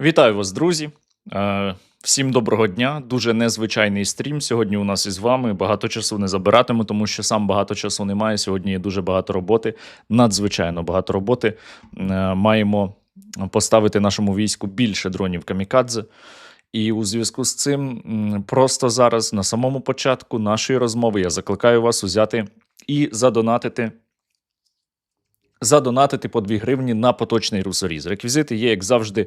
Вітаю вас, друзі. Е, Всім доброго дня. Дуже незвичайний стрім. Сьогодні у нас із вами. Багато часу не забиратиму, тому що сам багато часу немає. Сьогодні є дуже багато роботи, надзвичайно багато роботи. Е, Маємо поставити нашому війську більше дронів камікадзе. І у зв'язку з цим просто зараз, на самому початку нашої розмови, я закликаю вас узяти і задонатити задонатити по 2 гривні на поточний русоріз. Реквізити є, як завжди,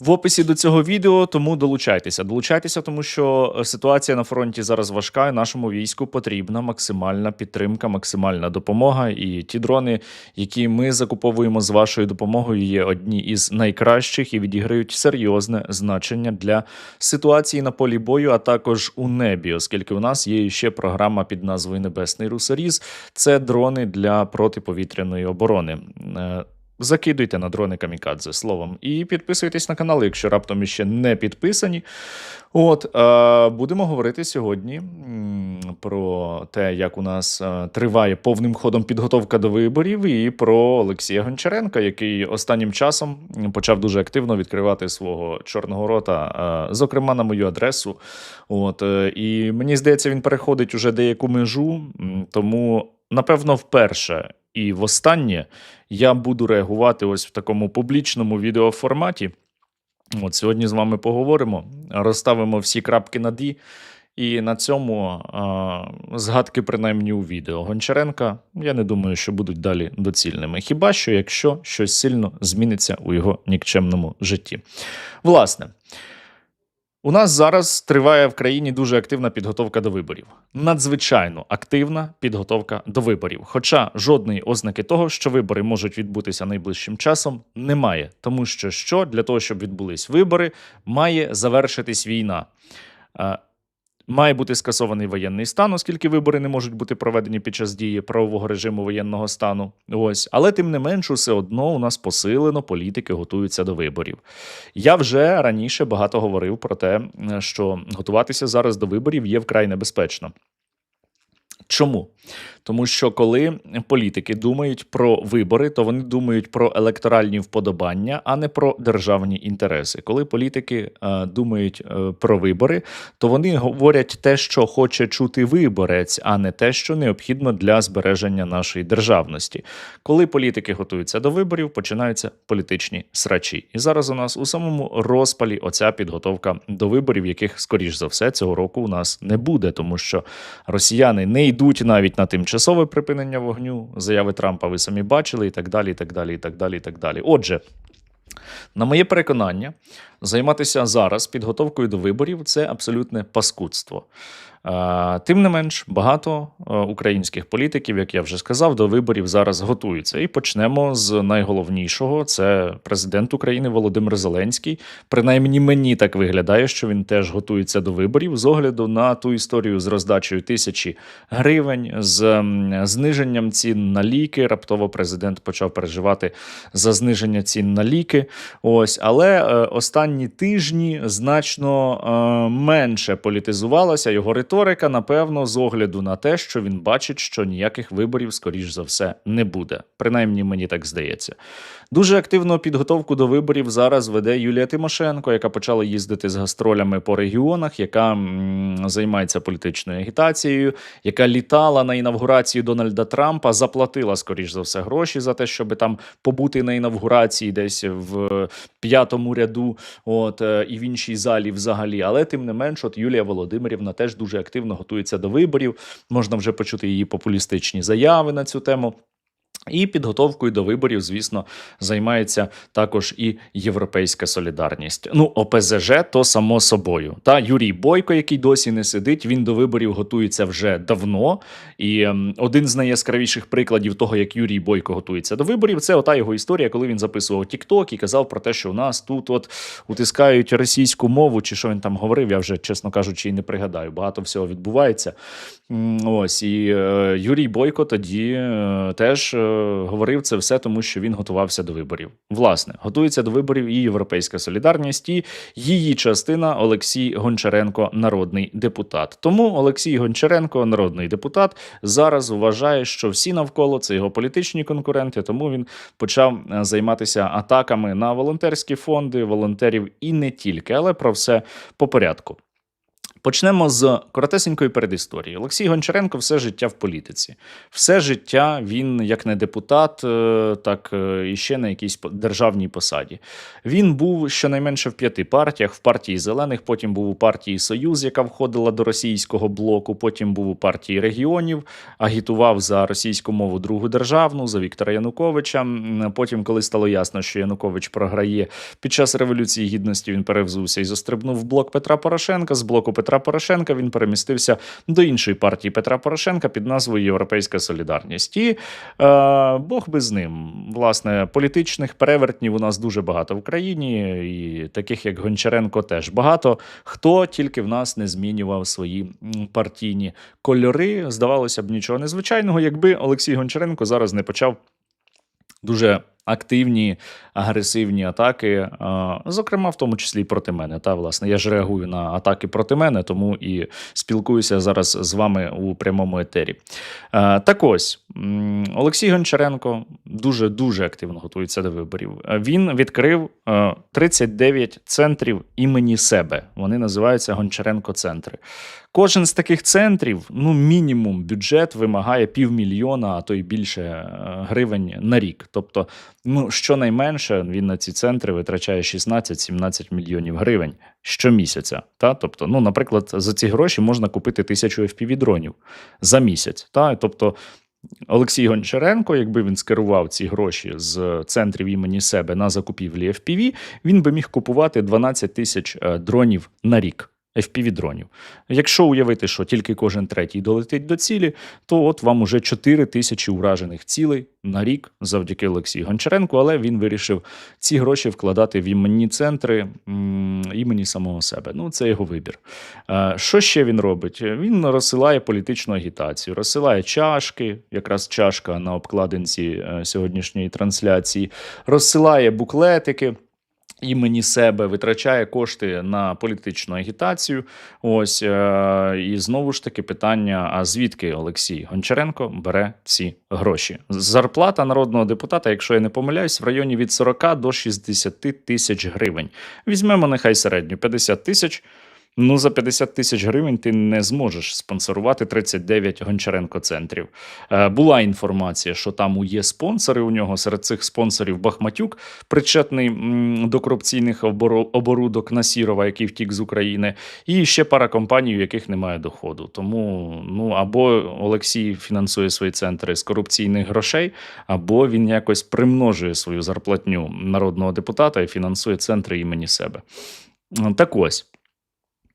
в описі до цього відео, тому долучайтеся. Долучайтеся, тому що е, ситуація на фронті зараз важка, і нашому війську потрібна максимальна підтримка, максимальна допомога. І ті дрони, які ми закуповуємо з вашою допомогою, є одні із найкращих і відіграють серйозне значення для ситуації на полі бою, а також у небі, оскільки у нас є ще програма під назвою Небесний Русоріз. Це дрони для протиповітряної оборони. Е, Закидуйте на дрони камікадзе словом. І підписуйтесь на канал, якщо раптом іще не підписані. От е, будемо говорити сьогодні про те, як у нас е, триває повним ходом підготовка до виборів, і про Олексія Гончаренка, який останнім часом почав дуже активно відкривати свого чорного рота, зокрема на мою адресу. От і мені здається, він переходить уже деяку межу, тому напевно вперше. І востаннє я буду реагувати ось в такому публічному відеоформаті. От сьогодні з вами поговоримо, розставимо всі крапки над «і». І на цьому а, згадки, принаймні, у відео Гончаренка, я не думаю, що будуть далі доцільними. Хіба що, якщо щось сильно зміниться у його нікчемному житті. Власне. У нас зараз триває в країні дуже активна підготовка до виборів. Надзвичайно активна підготовка до виборів. Хоча жодної ознаки того, що вибори можуть відбутися найближчим часом, немає. Тому що що для того, щоб відбулись вибори, має завершитись війна. Е, Має бути скасований воєнний стан, оскільки вибори не можуть бути проведені під час дії правового режиму воєнного стану. Ось, але тим не менш, усе одно у нас посилено політики готуються до виборів. Я вже раніше багато говорив про те, що готуватися зараз до виборів є вкрай небезпечно. Чому? Тому що коли політики думають про вибори, то вони думають про електоральні вподобання, а не про державні інтереси. Коли політики е, думають е, про вибори, то вони говорять те, що хоче чути виборець, а не те, що необхідно для збереження нашої державності. Коли політики готуються до виборів, починаються політичні срачі. І зараз у нас у самому розпалі оця підготовка до виборів, яких, скоріш за все, цього року у нас не буде, тому що росіяни не йдуть навіть на тимчасове припинення вогню, заяви Трампа ви самі бачили, і так далі, і так далі, і так далі, і так далі. Отже. На моє переконання, займатися зараз підготовкою до виборів це абсолютне паскудство. Тим не менш, багато е, українських політиків, як я вже сказав, до виборів зараз готуються. І почнемо з найголовнішого: це президент України Володимир Зеленський. Принаймні мені так виглядає, що він теж готується до виборів з огляду на ту історію з роздачею тисячі гривень, з зниженням цін на ліки. Раптово президент почав переживати за зниження цін на ліки. Ось, але е, останні тижні значно е, менше політизувалася його риторика, напевно, з огляду на те, що він бачить, що ніяких виборів, скоріш за все, не буде. Принаймні, мені так здається. Дуже активну підготовку до виборів зараз веде Юлія Тимошенко, яка почала їздити з гастролями по регіонах, яка м, займається політичною агітацією, яка літала на інавгурацію Дональда Трампа, заплатила, скоріш за все, гроші за те, щоб там побути на інавгурації десь в п'ятому ряду, от е, і в іншій залі взагалі. Але тим не менш, от Юлія Володимирівна теж дуже активно готується до виборів. Можна вже почути її популістичні заяви на цю тему. І підготовкою до виборів, звісно, займається також і Європейська солідарність. Ну, ОПЗЖ то само собою. Та Юрій Бойко, який досі не сидить, він до виборів готується вже давно. І ем, один з найяскравіших прикладів того, як Юрій Бойко готується до виборів, це ота його історія, коли він записував TikTok і казав про те, що у нас тут от утискають російську мову, чи що він там говорив. Я вже, чесно кажучи, і не пригадаю. Багато всього відбувається. Ось і е, Юрій Бойко тоді е, теж. Говорив це все, тому що він готувався до виборів. Власне, готується до виборів і Європейська Солідарність, і її частина Олексій Гончаренко, народний депутат. Тому Олексій Гончаренко, народний депутат, зараз вважає, що всі навколо це його політичні конкуренти. Тому він почав е, займатися атаками на волонтерські фонди, волонтерів і не тільки, але про все по порядку. Почнемо з коротесенької передісторії. Олексій Гончаренко все життя в політиці. Все життя він, як не депутат, е, так е, і ще на якійсь державній посаді. Він був щонайменше в п'яти партіях: в партії зелених, потім був у партії Союз, яка входила до російського блоку. Потім був у партії регіонів, агітував за російську мову другу державну, за Віктора Януковича. Потім, коли стало ясно, що Янукович програє під час революції гідності, він перевзувся і застрибнув в блок Петра Порошенка. З блоку Петра Порошенка він перемістився до іншої партії Петра Порошенка під назвою Європейська Солідарність. І е, Бог би з ним. Власне, політичних перевертнів у нас дуже багато в країні, і таких як Гончаренко теж багато. Хто тільки в нас не змінював свої партійні кольори. Здавалося б, нічого незвичайного, якби Олексій Гончаренко зараз не почав дуже активні агресивні атаки, е, зокрема, в тому числі і проти мене. Та власне я ж реагую на атаки проти мене, тому і спілкуюся зараз з вами у прямому етері. Е, Так ось Олексій Гончаренко дуже дуже активно готується до виборів. Е, Він відкрив е, 39 центрів імені себе. Вони називаються Гончаренко центри. Кожен з таких центрів, ну мінімум бюджет вимагає півмільйона, а то й більше е, гривень на рік. Тобто, ну щонайменше він на ці центри витрачає 16-17 мільйонів гривень щомісяця. Та? Тобто, ну, наприклад, за ці гроші можна купити тисячу FPV-дронів за місяць. Та? Тобто, Олексій Гончаренко, якби він скерував ці гроші з центрів імені себе на закупівлі FPV, він би міг купувати 12 тисяч е, дронів на рік. FPV-дронів. Якщо уявити, що тільки кожен третій долетить до цілі, то от вам уже 4 тисячі уражених цілей на рік завдяки Олексію Гончаренку, але він вирішив ці гроші вкладати в іменні центри імені самого себе. Ну, це його вибір. Е, Що ще він робить? Він розсилає політичну агітацію, розсилає чашки, якраз чашка на обкладинці е, сьогоднішньої трансляції, розсилає буклетики. Імені себе витрачає кошти на політичну агітацію. Ось е, і знову ж таки питання: а звідки Олексій Гончаренко бере ці гроші? Зарплата народного депутата, якщо я не помиляюсь, в районі від 40 до 60 тисяч гривень. Візьмемо нехай середню 50 тисяч. Ну, за 50 тисяч гривень ти не зможеш спонсорувати 39 Гончаренко центрів. Е, була інформація, що там є спонсори у нього. Серед цих спонсорів Бахматюк, причетний м, до корупційних оборудок Насірова, який втік з України, і ще пара компаній, у яких немає доходу. Тому ну або Олексій фінансує свої центри з корупційних грошей, або він якось примножує свою зарплатню народного депутата і фінансує центри імені себе. Так ось.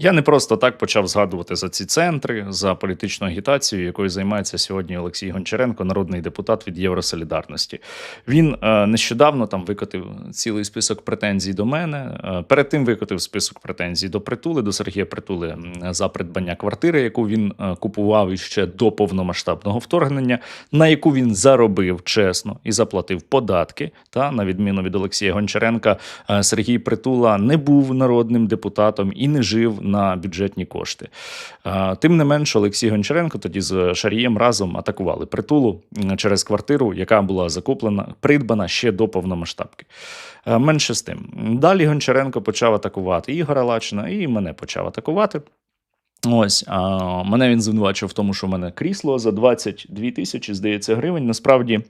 Я не просто так почав згадувати за ці центри, за політичну агітацію, якою займається сьогодні Олексій Гончаренко, народний депутат від Євросолідарності. Він е, нещодавно там викотив цілий список претензій до мене. Е, перед тим викотив список претензій до притули, до Сергія Притули за придбання квартири, яку він е, купував іще до повномасштабного вторгнення, на яку він заробив чесно і заплатив податки. Та на відміну від Олексія Гончаренка, Сергій Притула не був народним депутатом і не жив на бюджетні кошти. Тим не менш, Олексій Гончаренко тоді з Шарієм разом атакували притулу через квартиру, яка була закуплена, придбана ще до повномасштабки. Е, Менше з тим. Далі Гончаренко почав атакувати Ігора Лачина і мене почав атакувати. Ось а, мене він звинувачив в тому, що в мене крісло за 22 тисячі, здається, гривень. Насправді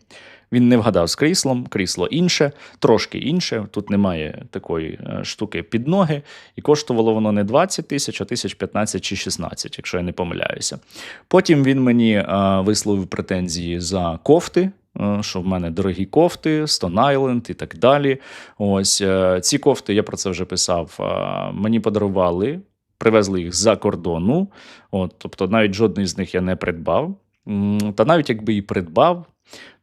він не вгадав з кріслом, крісло інше, трошки інше. Тут немає такої е, штуки під ноги, і коштувало воно не 20 тисяч, а тисяч 15 чи 16, якщо я не помиляюся. Потім він мені е, висловив претензії за кофти. е, Що в мене дорогі кофти, Stone Island і так далі. Ось ці кофти, я про це вже писав. Мені подарували привезли їх з-за кордону. От, тобто навіть жодний з них я не придбав. Та навіть якби і придбав,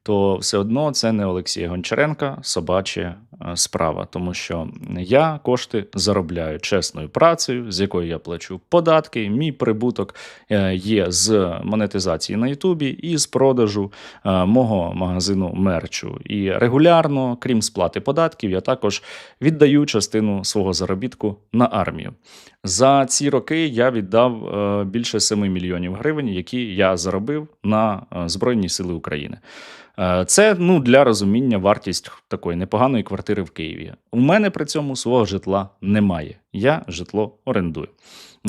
то все одно це не Олексія Гончаренка, собаче е, справа, тому що я кошти заробляю чесною працею, з якої я плачу податки. Мій прибуток е, є з монетизації на Ютубі і з продажу е, мого магазину мерчу. І регулярно, крім сплати податків, я також віддаю частину свого заробітку на армію. За ці роки я віддав більше 7 мільйонів гривень, які я заробив на Збройні Сили України. Е, Це ну для розуміння вартість такої непоганої квартири в Києві. У мене при цьому свого житла немає. Я житло орендую.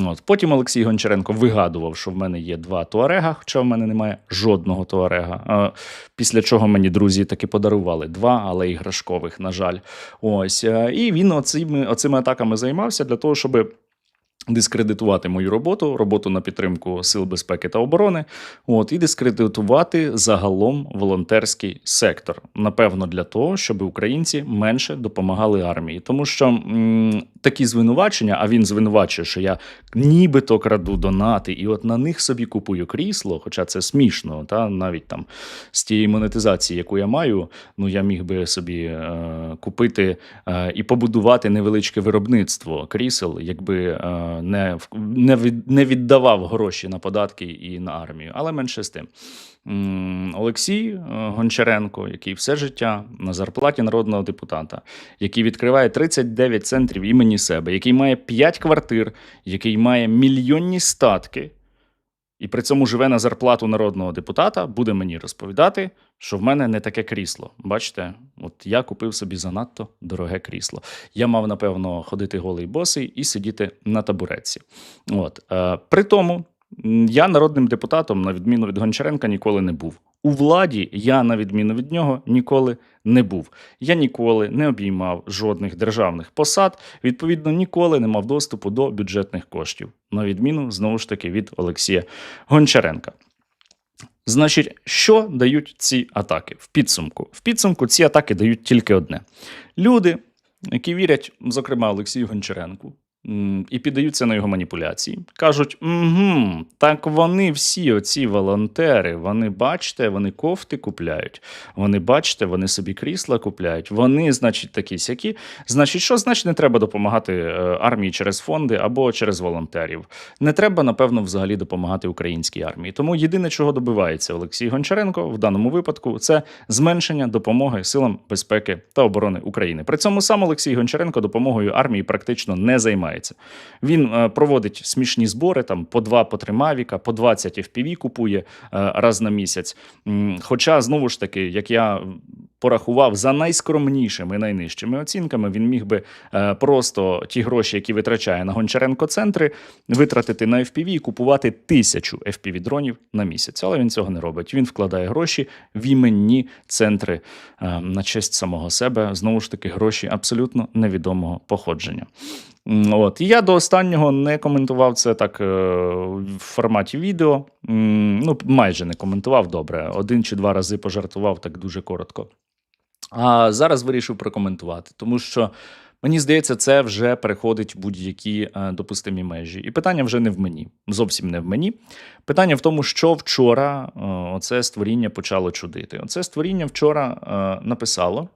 От. Потім Олексій Гончаренко вигадував, що в мене є два туарега, хоча в мене немає жодного туарега. Е, Після чого мені друзі таки подарували два, але іграшкових, на жаль. Ось. Е, І він оцими, оцими атаками займався для того, щоб дискредитувати мою роботу, роботу на підтримку сил безпеки та оборони, от і дискредитувати загалом волонтерський сектор. Напевно, для того, щоб українці менше допомагали армії, тому що м, такі звинувачення, а він звинувачує, що я нібито краду донати, і от на них собі купую крісло, хоча це смішно, та навіть там з тієї монетизації, яку я маю, ну я міг би собі е, купити е, і побудувати невеличке виробництво крісел, якби е, не, не, від, не віддавав гроші на податки і на армію. Але менше з тим. Олексій е, Гончаренко, який все життя на зарплаті народного депутата, який відкриває 39 центрів імені себе, який має 5 квартир, який має мільйонні статки, і при цьому живе на зарплату народного депутата, буде мені розповідати, що в мене не таке крісло. Бачите, от я купив собі занадто дороге крісло. Я мав, напевно, ходити голий босий і сидіти на табуретці. От. Е, при тому, я народним депутатом, на відміну від Гончаренка, ніколи не був. У владі я, на відміну від нього, ніколи не був. Я ніколи не обіймав жодних державних посад, відповідно, ніколи не мав доступу до бюджетних коштів, на відміну знову ж таки від Олексія Гончаренка. Значить, що дають ці атаки в підсумку? В підсумку ці атаки дають тільки одне: люди, які вірять, зокрема, Олексію Гончаренку, і піддаються на його маніпуляції, кажуть: угу, так вони всі, оці волонтери, вони бачите, вони кофти купляють, вони бачите, вони собі крісла купляють, вони, значить, такі сякі. Значить, що значить не треба допомагати е, армії через фонди або через волонтерів? Не треба, напевно, взагалі допомагати українській армії. Тому єдине, чого добивається Олексій Гончаренко в даному випадку, це зменшення допомоги силам безпеки та оборони України. При цьому сам Олексій Гончаренко допомогою армії практично не займається. Він е, проводить смішні збори там по два, по три мавіка, по 20 FPV купує е, раз на місяць. Хоча знову ж таки, як я порахував за найскромнішими, найнижчими оцінками, він міг би е, просто ті гроші, які витрачає на Гончаренко центри, витратити на FPV і купувати тисячу FPV дронів на місяць. Але він цього не робить. Він вкладає гроші в іменні центри на честь самого себе. Знову ж таки, гроші абсолютно невідомого походження. От. І я до останнього не коментував це так е, в форматі відео. Ну, майже не коментував добре. Один чи два рази пожартував так дуже коротко. А зараз вирішив прокоментувати, тому що мені здається, це вже переходить будь-які е, допустимі межі. І питання вже не в мені, зовсім не в мені. Питання в тому, що вчора е, оце створіння почало чудити. Оце створіння вчора написало,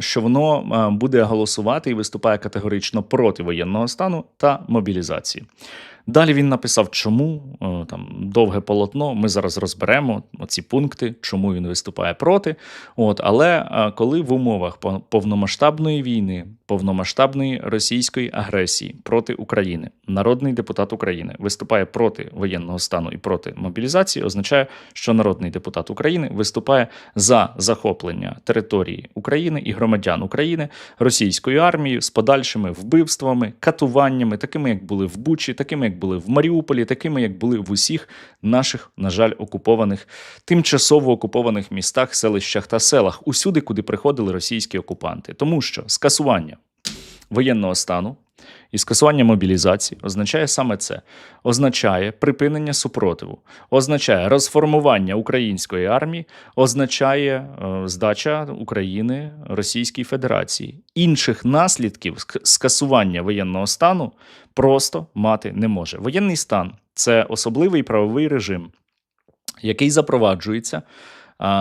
що воно е, буде голосувати і виступає категорично проти воєнного стану та мобілізації. Далі він написав, чому е, там довге полотно. Ми зараз розберемо ці пункти, чому він виступає проти. От, але е, коли в умовах пов- повномасштабної війни, повномасштабної російської агресії проти України, народний депутат України виступає проти воєнного стану і проти мобілізації, означає, що народний депутат України виступає за захоплення території України і громадян України російською армією з подальшими вбивствами, катуваннями, такими як були в Бучі, такими як були в Маріуполі, такими як були в усіх наших, на жаль, окупованих, тимчасово окупованих містах, селищах та селах, усюди, куди приходили російські окупанти. Тому що скасування воєнного стану і скасування мобілізації означає саме це: означає припинення супротиву, означає розформування української армії, означає е, здача України Російській Федерації. Інших наслідків скасування воєнного стану просто мати не може. Воєнний стан це особливий правовий режим, який запроваджується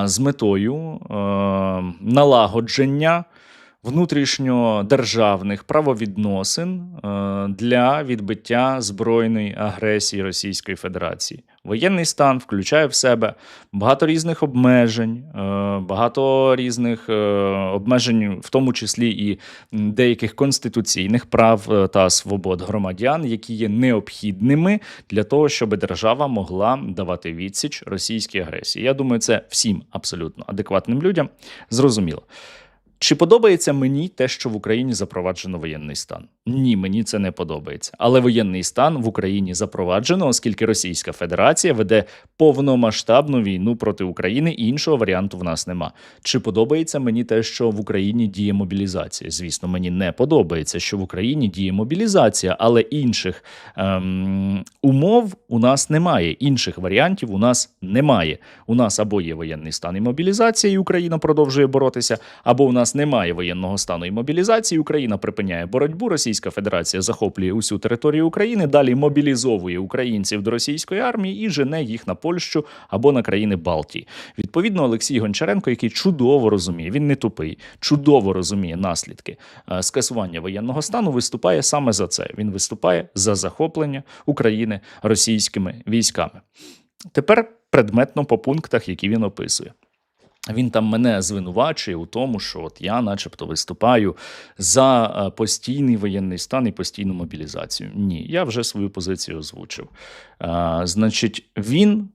з метою е, налагодження внутрішньодержавних правовідносин е, для відбиття збройної агресії Російської Федерації. Воєнний стан включає в себе багато різних обмежень, е, багато різних е, обмежень, в тому числі і деяких конституційних прав та свобод громадян, які є необхідними для того, щоб держава могла давати відсіч російській агресії. Я думаю, це всім абсолютно адекватним людям зрозуміло. Чи подобається мені те, що в Україні запроваджено воєнний стан? Ні, мені це не подобається. Але воєнний стан в Україні запроваджено, оскільки Російська Федерація веде повномасштабну війну проти України, і іншого варіанту в нас нема. Чи подобається мені те, що в Україні діє мобілізація? Звісно, мені не подобається, що в Україні діє мобілізація, але інших ем, умов у нас немає. Інших варіантів у нас немає. У нас або є воєнний стан і мобілізація, і Україна продовжує боротися, або у нас немає воєнного стану і мобілізації. Україна припиняє боротьбу. Російська Федерація захоплює усю територію України, далі мобілізовує українців до російської армії і жене їх на Польщу або на країни Балтії. Відповідно, Олексій Гончаренко, який чудово розуміє, він не тупий, чудово розуміє наслідки е, скасування воєнного стану, виступає саме за це. Він виступає за захоплення України російськими військами. Тепер предметно по пунктах, які він описує. Він там мене звинувачує у тому, що от я, начебто, виступаю за е, постійний воєнний стан і постійну мобілізацію. Ні, я вже свою позицію озвучив. А, значить, він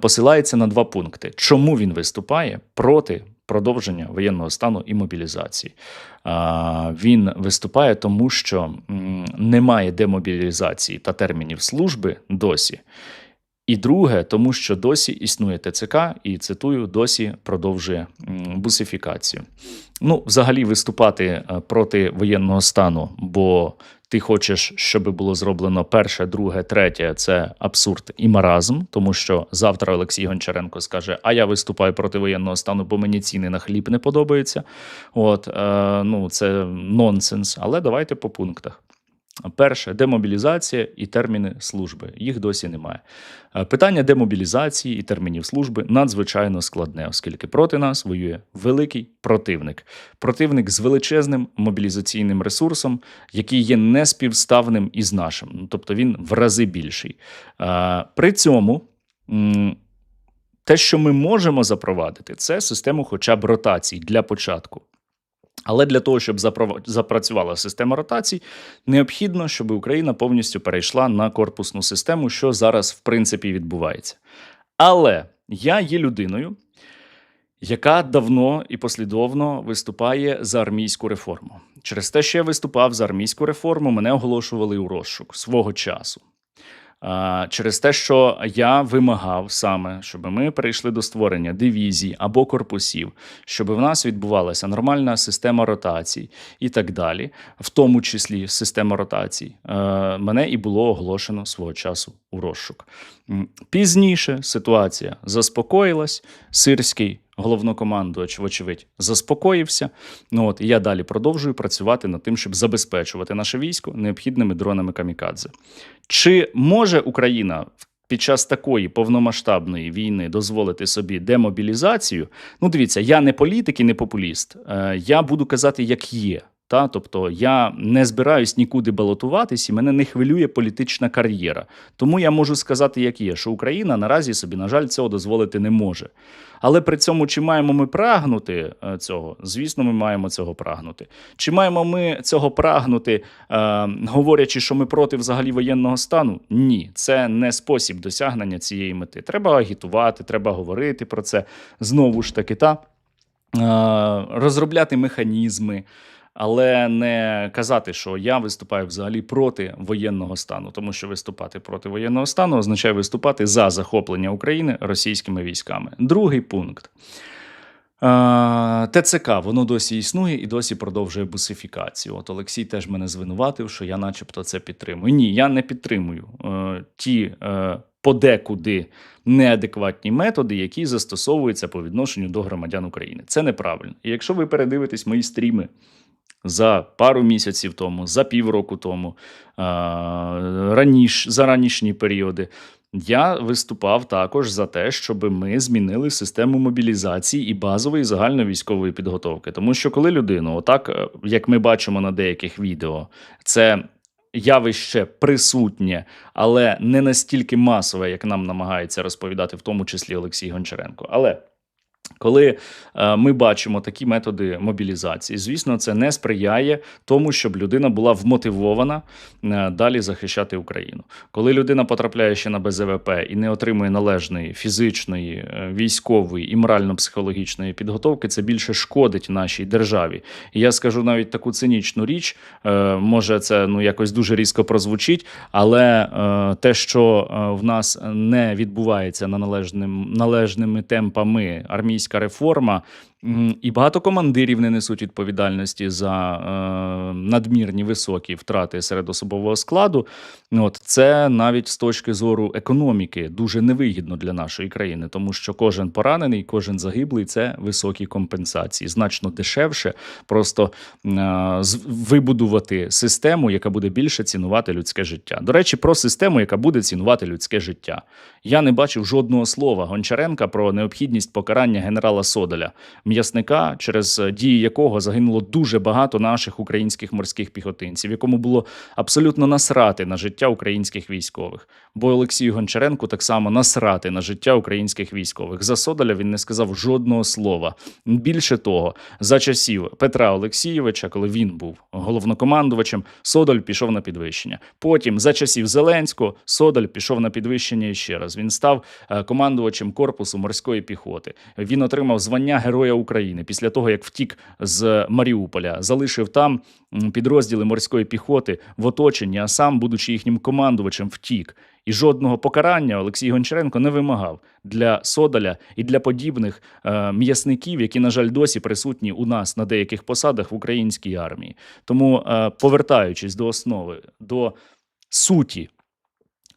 посилається на два пункти. Чому він виступає проти продовження воєнного стану і мобілізації? А, він виступає тому, що немає демобілізації та термінів служби досі. І друге, тому що досі існує ТЦК, і цитую, досі продовжує бусифікацію. Ну, взагалі, виступати е, проти воєнного стану, бо ти хочеш, щоб було зроблено перше, друге, третє це абсурд і маразм, тому що завтра Олексій Гончаренко скаже: А я виступаю проти воєнного стану, бо мені ціни на хліб не подобаються. От е, ну це нонсенс. Але давайте по пунктах. Перше демобілізація і терміни служби. Їх досі немає. Е, Питання демобілізації і термінів служби надзвичайно складне, оскільки проти нас воює великий противник. Противник з величезним мобілізаційним ресурсом, який є неспівставним із нашим. Ну, Тобто він в рази більший. Е, При цьому. Те, що ми можемо запровадити, це систему хоча б ротацій для початку. Але для того, щоб запрацювала система ротацій, необхідно, щоб Україна повністю перейшла на корпусну систему, що зараз в принципі відбувається. Але я є людиною, яка давно і послідовно виступає за армійську реформу. Через те, що я виступав за армійську реформу, мене оголошували у розшук свого часу. Через те, що я вимагав саме, щоб ми перейшли до створення дивізій або корпусів, щоб в нас відбувалася нормальна система ротацій і так далі, в тому числі система ротацій, е, мене і було оголошено свого часу у розшук. Пізніше ситуація заспокоїлась. Сирський головнокомандувач, вочевидь, заспокоївся. Ну от і я далі продовжую працювати над тим, щоб забезпечувати наше військо необхідними дронами камікадзе. Чи може Україна під час такої повномасштабної війни дозволити собі демобілізацію? Ну, дивіться, я не політик і не популіст. Е, Я буду казати, як є. Та, тобто я не збираюсь нікуди балотуватись, і мене не хвилює політична кар'єра. Тому я можу сказати, як є, що Україна наразі собі, на жаль, цього дозволити не може. Але при цьому, чи маємо ми прагнути е, цього? Звісно, ми маємо цього прагнути. Чи маємо ми цього прагнути, е, говорячи, що ми проти взагалі воєнного стану? Ні, це не спосіб досягнення цієї мети. Треба агітувати, треба говорити про це знову ж таки, та е, розробляти механізми. Але не казати, що я виступаю взагалі проти воєнного стану, тому що виступати проти воєнного стану означає виступати за захоплення України російськими військами. Другий пункт. ТЦК воно досі існує і досі продовжує бусифікацію. От Олексій теж мене звинуватив, що я, начебто, це підтримую. Ні, я не підтримую е, ті е, подекуди неадекватні методи, які застосовуються по відношенню до громадян України. Це неправильно. І якщо ви передивитесь мої стріми за пару місяців тому, за півроку тому, раніш, за ранішні періоди, Я виступав також за те, щоб ми змінили систему мобілізації і базової загальновійськової підготовки. Тому що коли людину, отак е, як ми бачимо на деяких відео, це явище присутнє, але не настільки масове, як нам намагається розповідати, в тому числі Олексій Гончаренко. Але коли е, ми бачимо такі методи мобілізації, звісно, це не сприяє тому, щоб людина була вмотивована е, далі захищати Україну. Коли людина потрапляє ще на БЗВП і не отримує належної фізичної, е, військової і морально-психологічної підготовки, це більше шкодить нашій державі. І я скажу навіть таку цинічну річ, може це ну якось дуже різко прозвучить, але те, що в нас не відбувається на належним належними темпами армійської реформа, і багато командирів не несуть відповідальності за е, надмірні високі втрати серед особового складу. От це навіть з точки зору економіки дуже невигідно для нашої країни, тому що кожен поранений, кожен загиблий це високі компенсації. Значно дешевше просто е, вибудувати систему, яка буде більше цінувати людське життя. До речі, про систему, яка буде цінувати людське життя. Я не бачив жодного слова Гончаренка про необхідність покарання генерала Содаля, м'ясника, через дії якого загинуло дуже багато наших українських морських піхотинців, якому було абсолютно насрати на життя українських військових. Бо Олексію Гончаренку так само насрати на життя українських військових. За Содаля він не сказав жодного слова. Більше того, за часів Петра Олексійовича, коли він був головнокомандувачем, Содоль пішов на підвищення. Потім, за часів Зеленського, Содоль пішов на підвищення ще раз. Він став е, командувачем корпусу морської піхоти. Він отримав звання Героя України після того, як втік з Маріуполя, залишив там підрозділи морської піхоти в оточенні, а сам, будучи їхнім командувачем, втік. І жодного покарання Олексій Гончаренко не вимагав для Содаля і для подібних е, м'ясників, які, на жаль, досі присутні у нас на деяких посадах в українській армії. Тому, е, повертаючись до основи, до суті.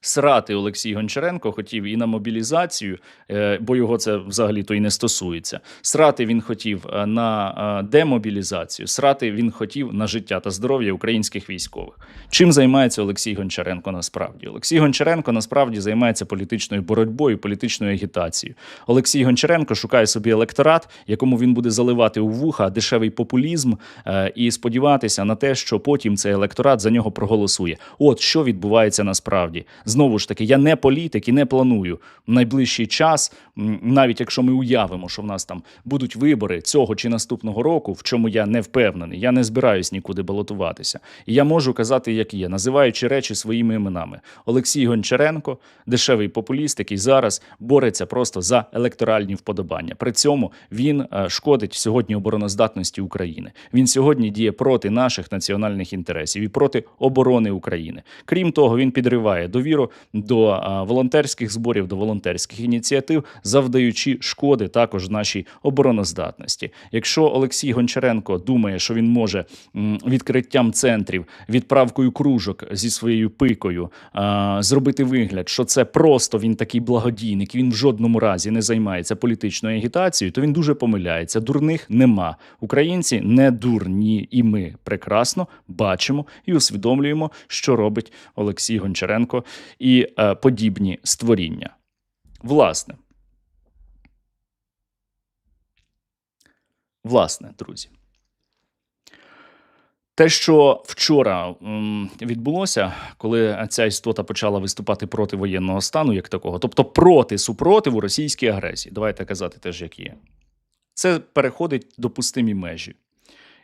Срати Олексій Гончаренко хотів і на мобілізацію, е, бо його це взагалі то і не стосується. Срати він хотів е, на е, демобілізацію, срати він хотів на життя та здоров'я українських військових. Чим займається Олексій Гончаренко насправді? Олексій Гончаренко насправді займається політичною боротьбою, політичною агітацією. Олексій Гончаренко шукає собі електорат, якому він буде заливати у вуха дешевий популізм і сподіватися на те, що потім цей електорат за нього проголосує. От що відбувається насправді. Знову ж таки, я не політик і не планую в найближчий час, навіть якщо ми уявимо, що в нас там будуть вибори цього чи наступного року, в чому я не впевнений. Я не збираюсь нікуди балотуватися. І я можу казати, як є, називаючи речі своїми іменами. Олексій Гончаренко, дешевий популіст, який зараз бореться просто за електоральні вподобання. При цьому він е, шкодить сьогодні обороноздатності України. Він сьогодні діє проти наших національних інтересів і проти оборони України. Крім того, він підриває довіру до волонтерських зборів, до волонтерських ініціатив, завдаючи шкоди також нашій обороноздатності. Якщо Олексій Гончаренко думає, що він може відкриттям центрів, відправкою кружок зі своєю пикою зробити вигляд, що це просто він такий благодійник, він в жодному разі не займається політичною агітацією, то він дуже помиляється. Дурних нема. Українці не дурні, і ми прекрасно бачимо і усвідомлюємо, що робить Олексій Гончаренко і е, подібні створіння. Власне. Власне, друзі. Те, що вчора відбулося, коли ця істота почала виступати проти воєнного стану, як такого, тобто проти супротиву російській агресії, давайте казати теж, як є, це переходить допустимі межі.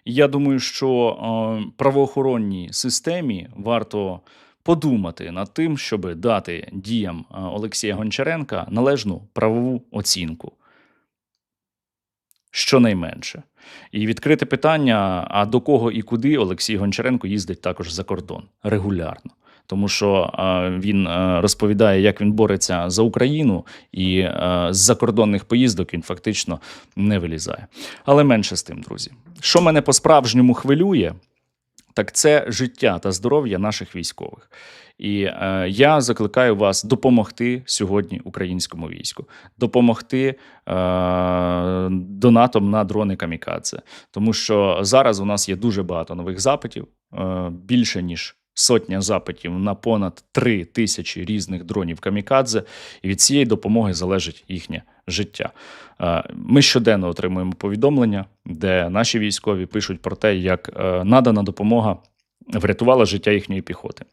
І я думаю, що е, правоохоронній системі варто подумати над тим, щоб дати діям е, Олексія Гончаренка належну правову оцінку. Щонайменше. І відкрите питання: а до кого і куди Олексій Гончаренко їздить також за кордон регулярно. Тому що е, він е, розповідає, як він бореться за Україну, і з закордонних поїздок він фактично не вилізає. Але менше з тим, друзі. Що мене по-справжньому хвилює, так це життя та здоров'я наших військових. І е, я закликаю вас допомогти сьогодні українському війську, допомогти е, донатом на дрони Камікадзе. Тому що зараз у нас є дуже багато нових запитів, е, більше ніж сотня запитів на понад три тисячі різних дронів камікадзе, і від цієї допомоги залежить їхнє життя. Е, Ми щоденно отримуємо повідомлення, де наші військові пишуть про те, як е, надана допомога врятувала життя їхньої піхоти.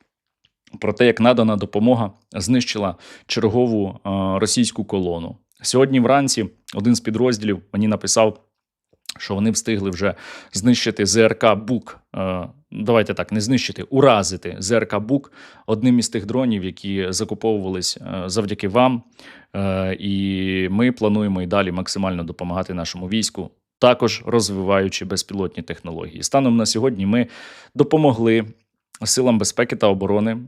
Про те, як надана допомога знищила чергову е, російську колону. Сьогодні вранці один з підрозділів мені написав, що вони встигли вже знищити ЗРК Бук. Е, давайте так, не знищити, уразити ЗРК Бук одним із тих дронів, які закуповувались е, завдяки вам. Е, і ми плануємо і далі максимально допомагати нашому війську, також розвиваючи безпілотні технології. Станом на сьогодні ми допомогли силам безпеки та оборони,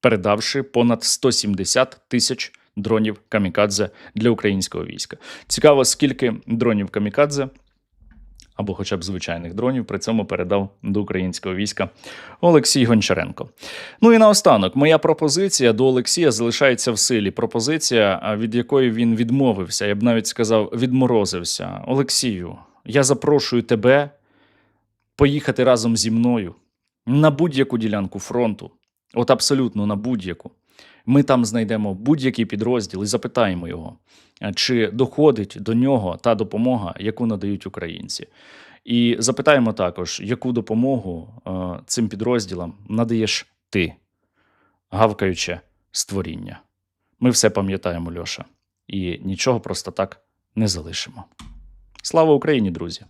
передавши понад 170 тисяч дронів камікадзе для українського війська. Цікаво, скільки дронів камікадзе або хоча б звичайних дронів при цьому передав до українського війська Олексій Гончаренко. Ну і наостанок, моя пропозиція до Олексія залишається в силі. Пропозиція, від якої він відмовився, я б навіть сказав, відморозився. Олексію, я запрошую тебе поїхати разом зі мною на будь-яку ділянку фронту, от абсолютно на будь-яку. Ми там знайдемо будь-який підрозділ і запитаємо його, чи доходить до нього та допомога, яку надають українці. І запитаємо також, яку допомогу е, цим підрозділам надаєш ти, гавкаюче створіння. Ми все пам'ятаємо, Льоша, і нічого просто так не залишимо. Слава Україні, друзі!